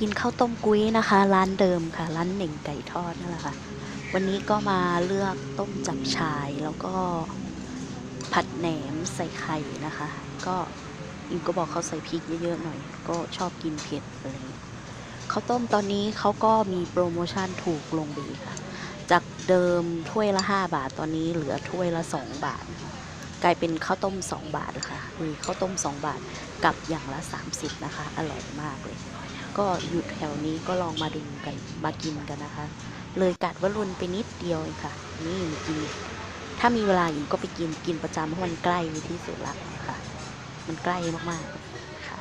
กินข้าวต้มกุ้ยนะคะ ร้านเดิมค่ะ ร้านเหน่งไก่ทอดนั่นแหละค่ะ วันนี้ก็มาเลือกต้มจับชายแล้วก็ผัดแหนมใส่ไข่นะคะ ก็อิมก็บอกเขาใส่พริกเยอะๆหน่อย ก็ชอบกินเผ็ดอะไรเงี้ยข้าวต้มตอนนี้เขาก็มีโปรโมชั่นถูกลงไปอีค่ะ จากเดิมถ้วยละ 5 บาทตอนนี้เหลือถ้วยละ 2 บาท กลายเป็นข้าวต้ม 2 บาทแล้วค่ะมีข้าวต้ม 2 บาทกับอย่างละ 30 นะคะ อร่อยมากเลย ก็อยู่แถวนี้ก็ลองมาดูกันมากินกันนะคะ เลยกัดวรุณไปนิดเดียวเองค่ะ นี่กินถ้ามีเวลาอยู่ก็ไปกินกินประจำเพราะมันใกล้ที่สุดละค่ะ มันใกล้มากๆค่ะ